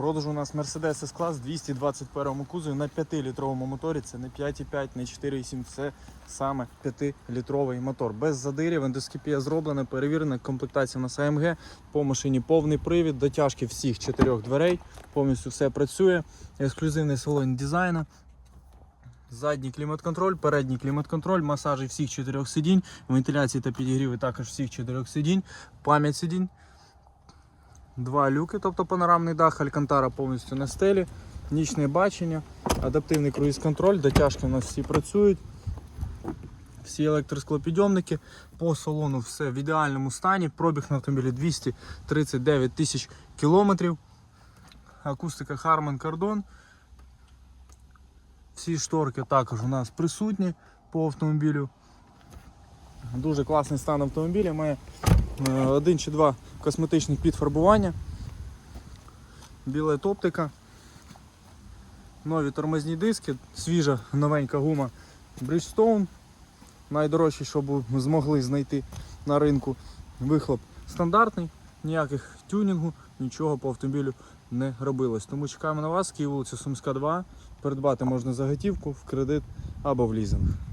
Продажу у нас Mercedes S-Class 221 кузові на 5-літровому моторі. Це не 5,5, не 4,7, це саме 5-літровий мотор. Без задирів, ендоскопія зроблена, перевірена, комплектація у нас AMG. По машині повний привід, дотяжки всіх чотирьох дверей. Повністю все працює. Ексклюзивний салон дизайну. Задній клімат-контроль, передній клімат-контроль, масажі всіх чотирьох сидінь, вентиляції та підігріви також всіх чотирьох сидінь, пам'ять сидінь. Два люки, тобто панорамний дах, алькантара повністю на стелі, нічне бачення, адаптивний круїз-контроль, дотяжки у нас всі працюють. Всі електросклопідйомники. По салону все в ідеальному стані. Пробіг на автомобілі 239 тисяч кілометрів. Акустика Harman Kardon. Всі шторки також у нас присутні по автомобілю. Дуже класний стан автомобіля. Має один чи два косметичних підфарбування. Біла оптика. Нові тормозні диски, свіжа новенька гума Bridgestone. Найдорожчий, що змогли знайти на ринку. Вихлоп стандартний, ніяких тюнінгу, нічого по автомобілю не робилось. Тому чекаємо на вас, Київ вулиця Сумська 2. Придбати можна за готівку, в кредит або в лізинг.